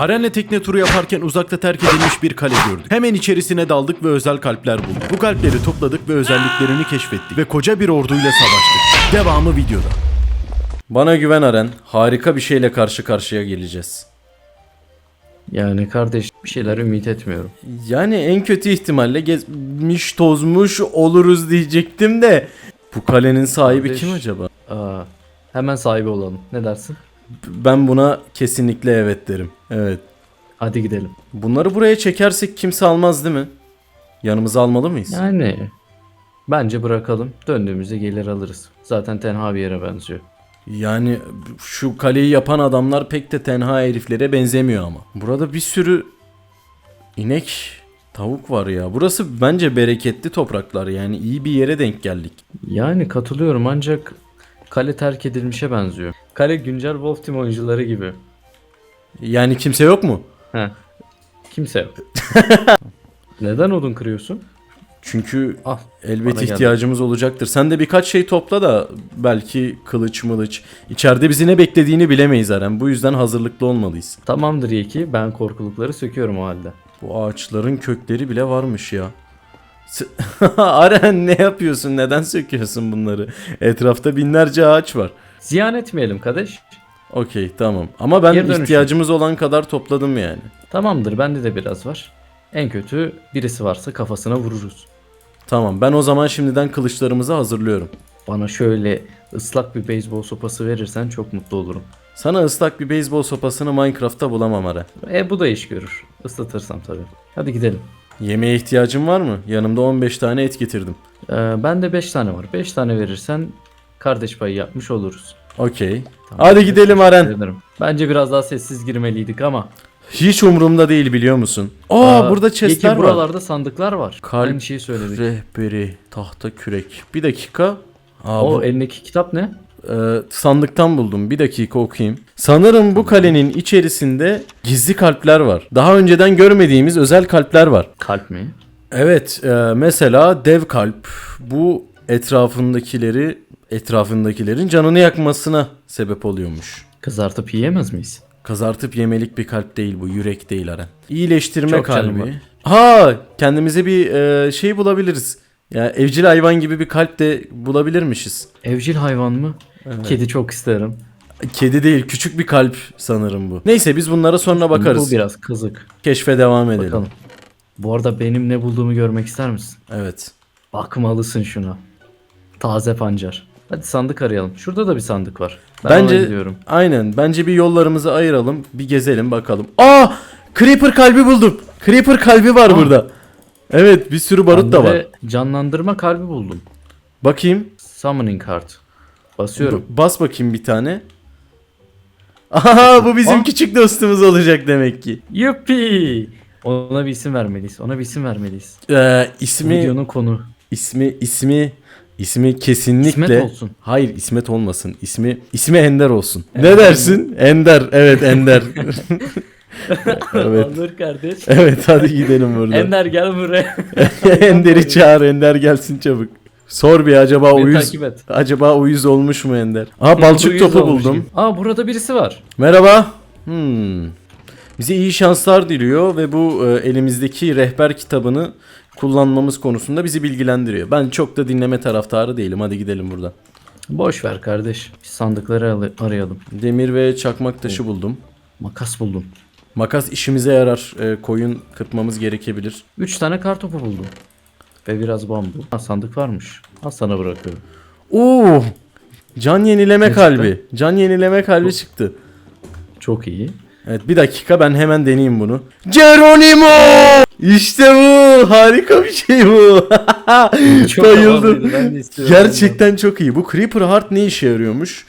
Arenle tekne turu yaparken uzakta terk edilmiş bir kale gördük. Hemen içerisine daldık ve özel kalpler bulduk. Bu kalpleri topladık ve özelliklerini keşfettik. Ve koca bir orduyla savaştık. Devamı videoda. Bana güven Aren. Harika bir şeyle karşı karşıya geleceğiz. Yani kardeş bir şeyler ümit etmiyorum. Yani en kötü ihtimalle gezmiş tozmuş oluruz diyecektim de. Bu kalenin sahibi Kardeş. kim acaba? Aa, hemen sahibi olalım. Ne dersin? Ben buna kesinlikle evet derim. Evet. Hadi gidelim. Bunları buraya çekersek kimse almaz değil mi? Yanımıza almalı mıyız? Yani bence bırakalım. Döndüğümüzde gelir alırız. Zaten tenha bir yere benziyor. Yani şu kaleyi yapan adamlar pek de tenha heriflere benzemiyor ama. Burada bir sürü inek, tavuk var ya. Burası bence bereketli topraklar yani iyi bir yere denk geldik. Yani katılıyorum ancak kale terk edilmişe benziyor. Kale güncel Wolf Team oyuncuları gibi. Yani kimse yok mu? Heh. Kimse yok. Neden odun kırıyorsun? Çünkü Al. elbet bana geldi. ihtiyacımız olacaktır. Sen de birkaç şey topla da belki kılıç mılıç. İçeride bizi ne beklediğini bilemeyiz Aren. Bu yüzden hazırlıklı olmalıyız. Tamamdır Yeki. Ben korkulukları söküyorum o halde. Bu ağaçların kökleri bile varmış ya. S- Aren ne yapıyorsun? Neden söküyorsun bunları? Etrafta binlerce ağaç var. Ziyan etmeyelim kardeş. Okey tamam. Ama ben Geri dönüşüm. ihtiyacımız olan kadar topladım yani. Tamamdır bende de biraz var. En kötü birisi varsa kafasına vururuz. Tamam ben o zaman şimdiden kılıçlarımızı hazırlıyorum. Bana şöyle ıslak bir beyzbol sopası verirsen çok mutlu olurum. Sana ıslak bir beyzbol sopasını Minecraft'ta bulamam Aren. E bu da iş görür. Islatırsam tabii. Hadi gidelim. Yemeğe ihtiyacın var mı? Yanımda 15 tane et getirdim. Ee, bende 5 tane var. 5 tane verirsen kardeş payı yapmış oluruz. Okey. Tamam. Hadi gidelim Aren. Bence biraz daha sessiz girmeliydik ama. Hiç umurumda değil biliyor musun? Aa, Aa, burada chestler var. buralarda sandıklar var. Kalp Aynı şeyi söyledik. Rehberi, tahta kürek. Bir dakika. Aa, O bu, elindeki kitap ne? e, sandıktan buldum. Bir dakika okuyayım. Sanırım bu kalenin içerisinde gizli kalpler var. Daha önceden görmediğimiz özel kalpler var. Kalp mi? Evet, e, mesela dev kalp bu etrafındakileri etrafındakilerin canını yakmasına sebep oluyormuş. Kızartıp yiyemez miyiz? Kazartıp yemelik bir kalp değil bu, yürek değil Aren. İyileştirme Çok canım var. kalbi. Ha, kendimize bir e, şey bulabiliriz. Ya evcil hayvan gibi bir kalp de bulabilirmişiz. Evcil hayvan mı? Kedi çok isterim. Kedi değil, küçük bir kalp sanırım bu. Neyse biz bunlara sonra bakarız. Bu biraz kızık. Keşfe devam edelim. Bakalım. Bu arada benim ne bulduğumu görmek ister misin? Evet. Bakmalısın şuna. Taze pancar. Hadi sandık arayalım. Şurada da bir sandık var. Ben Bence ona gidiyorum. aynen. Bence bir yollarımızı ayıralım, bir gezelim bakalım. Aa! Creeper kalbi buldum. Creeper kalbi var Aa. burada. Evet, bir sürü barut Ben da var. Canlandırma kalbi buldum. Bakayım. Summoning card. Basıyorum. B- Bas bakayım bir tane. Aha bu bizim Aa. küçük dostumuz olacak demek ki. Yuppi! Ona bir isim vermeliyiz. Ona bir isim vermeliyiz. Ee, ismi Videonun konu. ismi ismi ismi kesinlikle İsmet olsun. Hayır İsmet olmasın. İsmi ismi Ender olsun. ne dersin? Ender. Evet Ender. evet. Olur kardeş. Evet hadi gidelim buradan. Ender gel buraya. Ender'i çağır. Ender gelsin çabuk. Sor bir acaba Beni uyuz acaba uyuz olmuş mu Ender? Aa balçık topu olmuş buldum. Aa burada birisi var. Merhaba. Hmm. Bize iyi şanslar diliyor ve bu e, elimizdeki rehber kitabını kullanmamız konusunda bizi bilgilendiriyor. Ben çok da dinleme taraftarı değilim. Hadi gidelim buradan. Boş ver kardeş. Biz sandıkları al- arayalım. Demir ve çakmak taşı buldum. Makas buldum. Makas işimize yarar. E, koyun kırpmamız gerekebilir. 3 tane kartopu buldum. Ve biraz bambu. Ha, sandık varmış. Al sana bırakıyorum. Oo! Can yenileme Ne kalbi. Can yenileme kalbi çıktı. Çok iyi. Evet bir dakika ben hemen deneyeyim bunu. Geronimo! İşte bu. Harika bir şey bu. Çok Bayıldım. havalıydı, ben de istiyorum Gerçekten çok iyi. Bu Creeper Heart ne işe yarıyormuş?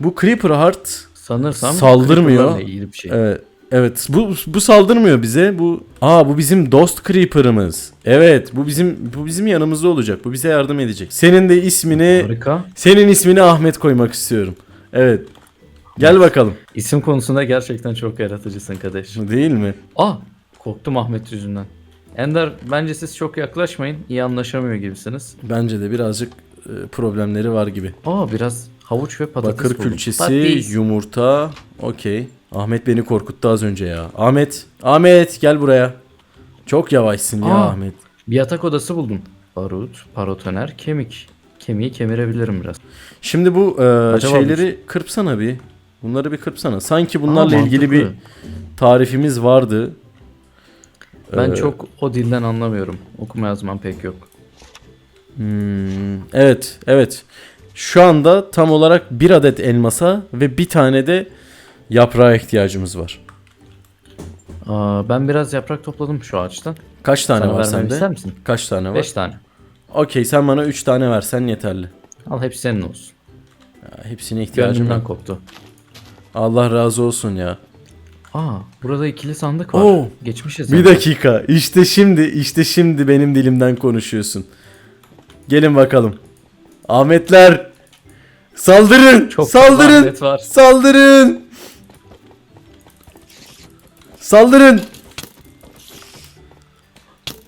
Bu Creeper Heart Sanırsam Saldırmıyor. ilgili bir şey. evet, evet bu bu saldırmıyor bize. Bu Aa bu bizim dost Creeper'ımız. Evet bu bizim bu bizim yanımızda olacak. Bu bize yardım edecek. Senin de ismini Harika. senin ismini Ahmet koymak istiyorum. Evet. Gel bakalım. İsim konusunda gerçekten çok yaratıcısın kardeş. Değil mi? Aa! Korktum Ahmet yüzünden. Ender bence siz çok yaklaşmayın. İyi anlaşamıyor gibisiniz. Bence de birazcık e, problemleri var gibi. Aa biraz Havuç ve patates Bakır buldum. külçesi, Patates. yumurta. Okey. Ahmet beni korkuttu az önce ya. Ahmet, Ahmet gel buraya. Çok yavaşsın ya Aa. Ahmet. Bir yatak odası buldum. Barut, parotoner, kemik. Kemiği kemirebilirim biraz. Şimdi bu e, Acaba şeyleri kırpsana bir. Bunları bir kırpsana. Sanki bunlarla Aa, ilgili bir mantıklı. tarifimiz vardı. Ben Ee, çok o dilden anlamıyorum. Okuma yazmam pek yok. Hmm, evet, evet. Şu anda tam olarak bir adet elmasa ve bir tane de yaprağa ihtiyacımız var. Aa, ben biraz yaprak topladım şu ağaçtan. Kaç tane Sana var vermemi sende? ister misin? Kaç tane var? 5 tane. Okey sen bana 3 tane versen yeterli. Al hepsi senin olsun. Ya, hepsine ihtiyacım Gönlümden yok. koptu. Allah razı olsun ya. Aa, burada ikili sandık var. Oo. Geçmişiz. Bir dakika. İşte şimdi, işte şimdi benim dilimden konuşuyorsun. Gelin bakalım. Ahmetler saldırın! Çok saldırın! zahmet var. Saldırın! Saldırın!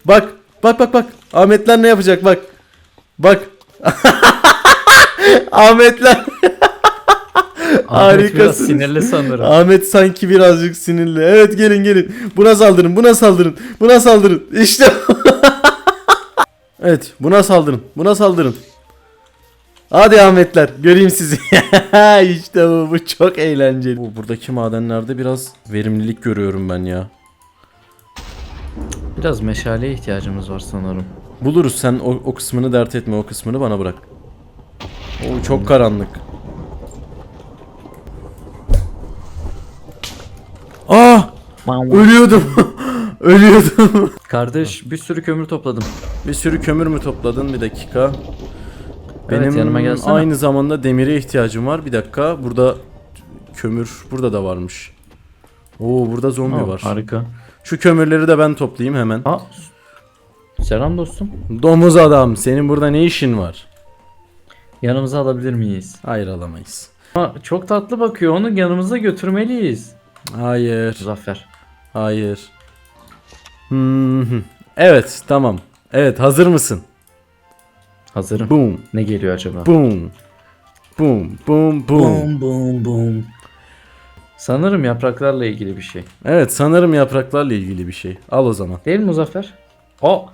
Bak, bak bak bak. Ahmetler ne yapacak bak. Bak. Ahmetler. Ahmet biraz Harikasınız. sinirli sanırım. Ahmet sanki birazcık sinirli. Evet gelin gelin. Buna saldırın, buna saldırın. Buna saldırın. İşte. evet, buna saldırın. Buna saldırın. Hadi Ahmetler, göreyim sizi. işte bu, bu çok eğlenceli. Bu buradaki madenlerde biraz verimlilik görüyorum ben ya. Biraz meşaleye ihtiyacımız var sanırım. Buluruz sen o, o kısmını dert etme, o kısmını bana bırak. O çok karanlık. Ölüyordum. Ölüyordum. Kardeş bir sürü kömür topladım. Bir sürü kömür mü topladın? Bir dakika. Benim Evet, yanıma gelsene. aynı zamanda demire ihtiyacım var. Bir dakika. Burada kömür burada da varmış. Oo burada zombi Aa, var. Harika. Şu kömürleri de ben toplayayım hemen. Aa, selam dostum. Domuz adam, senin burada ne işin var? Yanımıza alabilir miyiz? Hayır alamayız. Aa, çok tatlı bakıyor. Onu yanımıza götürmeliyiz. Hayır. Zafer. Hayır. Hmm. Evet, tamam. Evet, hazır mısın? Hazırım. Boom, Ne geliyor acaba? boom. Boom, boom, boom. Bum bum bum. Sanırım yapraklarla ilgili bir şey. Evet, sanırım yapraklarla ilgili bir şey. Al o zaman. Değil mi Muzaffer? O.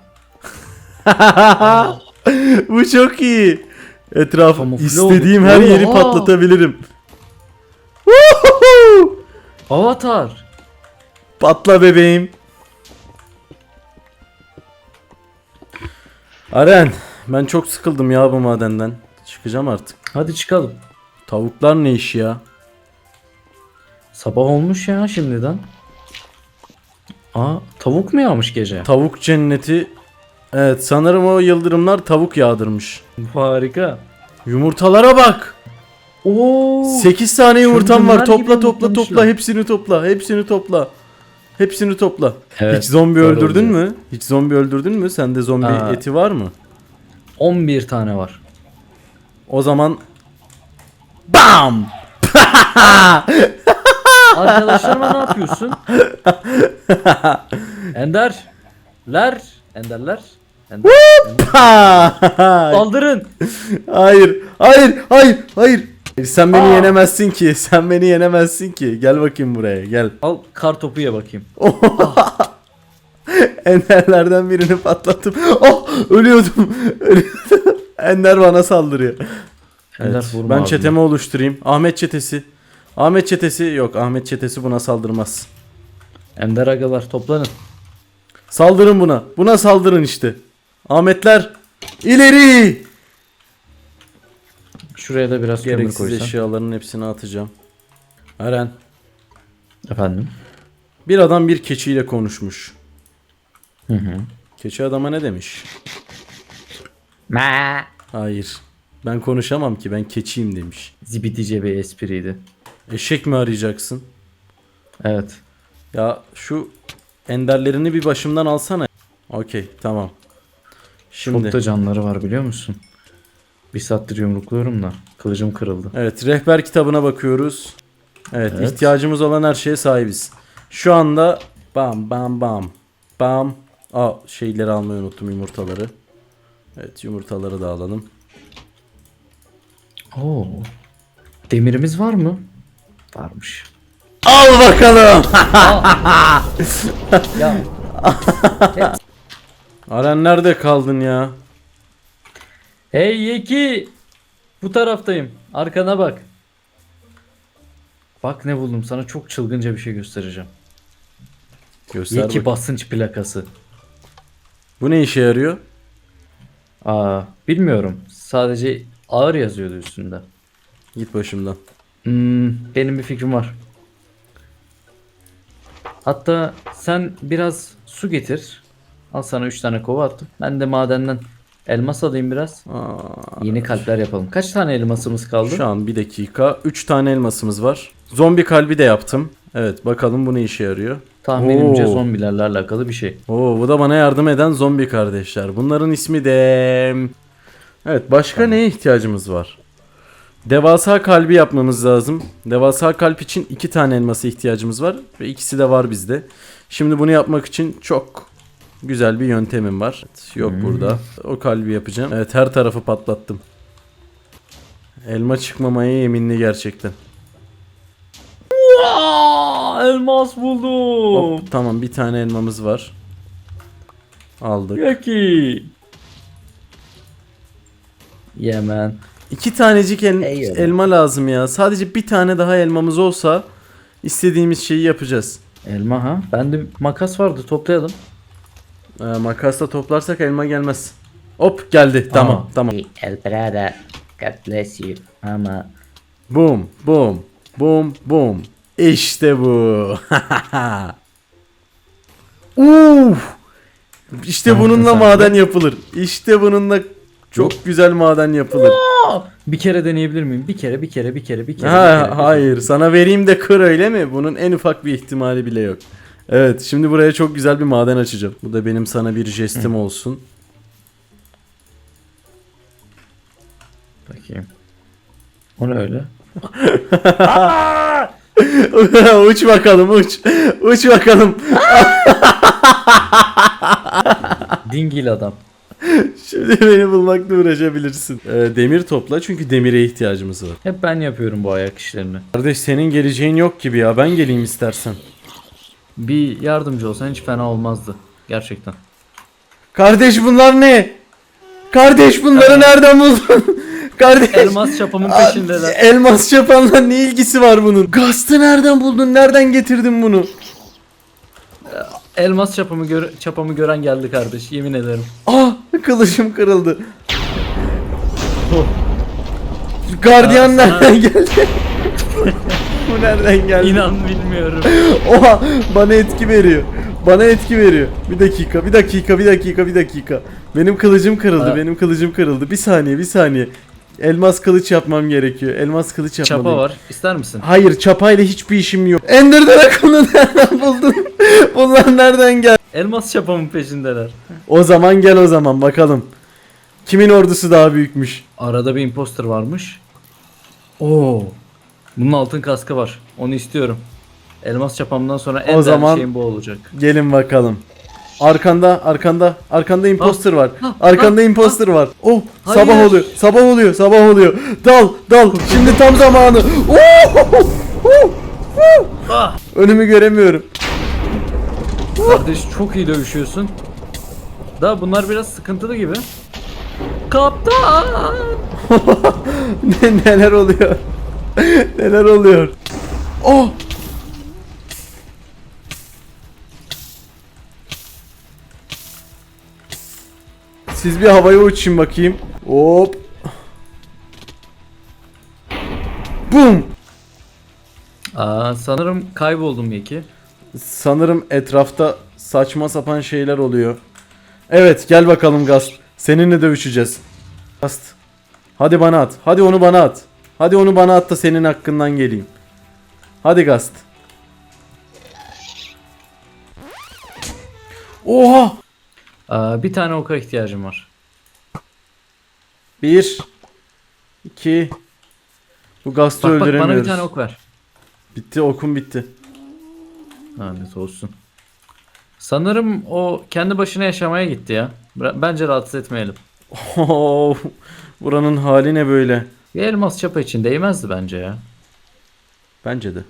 Bu çok iyi. Etraf Kamufle istediğim oldu. her yeri Oha! patlatabilirim. Avatar. Patla bebeğim. Aren, ben çok sıkıldım ya bu madenden. Çıkacağım artık. Hadi çıkalım. Tavuklar ne iş ya? Sabah olmuş ya şimdiden. Aa tavuk mu yağmış gece? Tavuk cenneti. Evet, sanırım o yıldırımlar tavuk yağdırmış. Harika. Yumurtalara bak. Oo. 8 tane yumurtam var. Topla topla topla. Hepsini topla. Hepsini topla. Hepsini topla. Evet, Hiç zombi öldürdün oluyor. mü? Hiç zombi öldürdün mü? Sende zombi Aa. eti var mı? 11 tane var. O zaman BAM! Arkadaşlarıma ne yapıyorsun? Ender. Ler. Enderler. Ender. Saldırın. hayır, hayır, hayır, hayır. Sen beni Aa. yenemezsin ki. Sen beni yenemezsin ki. Gel bakayım buraya. Gel. Al kar topu ye bakayım. Enderlerden birini patlattım. Oh, ölüyordum. Ölüyordum. Ender bana saldırıyor. Ender Evet, vurma ben abime. çetemi oluşturayım. Ahmet çetesi. Ahmet çetesi yok. Ahmet çetesi buna saldırmaz. Ender agalar toplanın. Saldırın buna. Buna saldırın işte. Ahmetler ileri. Şuraya da biraz kömür Gereksiz koysan. eşyaların hepsini atacağım. Eren. Efendim. Bir adam bir keçiyle konuşmuş. Hı hı. Keçi adama ne demiş? Ma. Hayır. Ben konuşamam ki ben keçiyim demiş. Zibitice bir espriydi. Eşek mi arayacaksın? Evet. Ya şu enderlerini bir başımdan alsana. Okey tamam. Şimdi Çok da canları var biliyor musun? Bir saattir yumrukluyorum da kılıcım kırıldı. evet rehber kitabına bakıyoruz. Evet, Evet. ihtiyacımız olan her şeye sahibiz. Şu anda bam bam bam bam. Aa şeyleri almayı unuttum yumurtaları. Evet yumurtaları da alalım. Oo. Demirimiz var mı? Varmış. Al bakalım. Ya Aren nerede kaldın ya? Hey Yeki! Bu taraftayım. Arkana bak. Bak ne buldum sana çok çılgınca bir şey göstereceğim. Göster Yeki bak. basınç plakası. Bu ne işe yarıyor? Aa, bilmiyorum. Sadece ağır yazıyordu üstünde. Git başımdan. Hmm, benim bir fikrim var. Hatta sen biraz su getir. Al sana 3 tane kova attım. Ben de madenden elmas alayım biraz. Aa, Yeni kalpler yapalım. Kaç tane elmasımız kaldı? şu an bir dakika. 3 tane elmasımız var. Zombi kalbi de yaptım. Evet bakalım bu ne işe yarıyor. Tahminimce Oo. zombilerle alakalı bir şey. Oo bu da bana yardım eden zombi kardeşler. Bunların ismi de... Evet başka neye ihtiyacımız var? Devasa kalbi yapmamız lazım. Devasa kalp için iki tane elması ihtiyacımız var. Ve ikisi de var bizde. Şimdi bunu yapmak için çok güzel bir yöntemim var. Evet, Yok burada. O kalbi yapacağım. Evet her tarafı patlattım. Elma çıkmamaya yeminli gerçekten. Elmas buldum. Hop, tamam bir tane elmamız var. Aldık. Yeki. Yemen. İki tanecik el- Eyvallah. elma lazım ya. Sadece bir tane daha elmamız olsa istediğimiz şeyi yapacağız. Elma ha? Bende makas vardı toplayalım. Ee, makasla toplarsak elma gelmez. Hop geldi. Tamam Aa. tamam. El Prada, God bless you. Ama Boom boom boom boom. İşte bu. Uf. İşte bununla maden yapılır. İşte bununla çok güzel maden yapılır. Bir kere deneyebilir miyim? Bir kere, bir kere, bir kere, bir kere. bir Ha, bir kere. hayır sana vereyim de kır öyle mi? Bunun en ufak bir ihtimali bile yok. Evet şimdi buraya çok güzel bir maden açacağım. Bu da benim sana bir jestim olsun. Bakayım. O ne öyle? uç bakalım uç. Uç bakalım. Dingil adam. Şimdi beni bulmakla uğraşabilirsin. Ee, demir topla çünkü demire ihtiyacımız var. Hep ben yapıyorum bu ayak işlerini. Kardeş senin geleceğin yok gibi ya ben geleyim istersen. Bir yardımcı olsan hiç fena olmazdı. Gerçekten. Kardeş bunlar ne? Kardeş bunları nereden buldun? Kardeş. Elmas çapamın peşindeler. Elmas çapanla ne ilgisi var bunun? Gastı nereden buldun? Nereden getirdin bunu? Elmas çapamı gör çapamı gören geldi kardeş. Yemin ederim. Ah kılıcım kırıldı. Gardiyan Aa, sana- nereden geldi? Bu nereden geldi? İnan bilmiyorum. Oha bana etki veriyor. Bana etki veriyor. Bir dakika, bir dakika, bir dakika, bir dakika. Benim kılıcım kırıldı, Aa. benim kılıcım kırıldı. Bir saniye, bir saniye. Elmas kılıç yapmam gerekiyor. Elmas kılıç yapmalıyım. Çapa var. İster misin? Hayır, çapayla hiçbir işim yok. Ender Dragon'u nereden buldun? Bunlar nereden geldi? Elmas çapamın peşindeler. O zaman gel o zaman bakalım. Kimin ordusu daha büyükmüş? Arada bir imposter varmış. Oo. Bunun altın kaskı var. Onu istiyorum. Elmas çapamdan sonra en O değerli zaman- şeyim bu olacak. Gelin bakalım. Arkanda, arkanda, arkanda imposter var. Arkanda imposter var. Oh, Hayır. sabah oluyor. Sabah oluyor. Sabah oluyor. Dal, dal. Şimdi tam zamanı. Oh! Oh! Oh! Ah! Önümü göremiyorum. Kardeş çok iyi dövüşüyorsun. Da bunlar biraz sıkıntılı gibi. Kaptan! Ne- Neler oluyor? Neler oluyor? Oh! Siz bir havaya uçun bakayım. Hop. Boom. Aa, sanırım kayboldum Yeki. Sanırım etrafta saçma sapan şeyler oluyor. Evet gel bakalım Gast. Seninle dövüşeceğiz. Gast. Hadi bana at. Hadi onu bana at. Hadi onu bana at da senin hakkından geleyim. Hadi Gast. Oha! Aa, bir tane oka ihtiyacım var. Bir. iki. Bu Gast'ı Bak bak bana öldüremiyoruz. bir tane ok ver. Bitti okum bitti. Lanet olsun. Sanırım o kendi başına yaşamaya gitti ya. Bence rahatsız etmeyelim. Buranın hali ne böyle? Bir elmas çapa için değmezdi bence ya. Bence de.